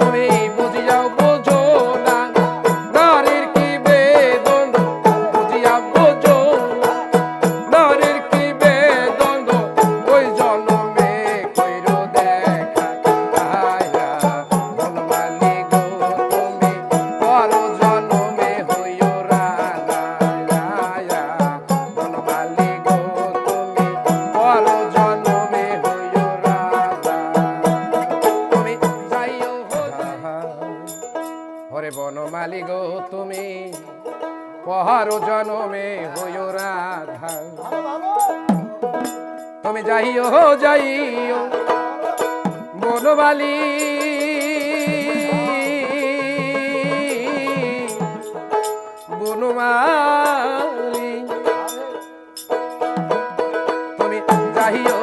away. ওরে বনমালি গো তুমি। পহার জনমে হইও রাধা। তুমি যাইও যাইও বনমালি। বনমালি। তুমি যাইও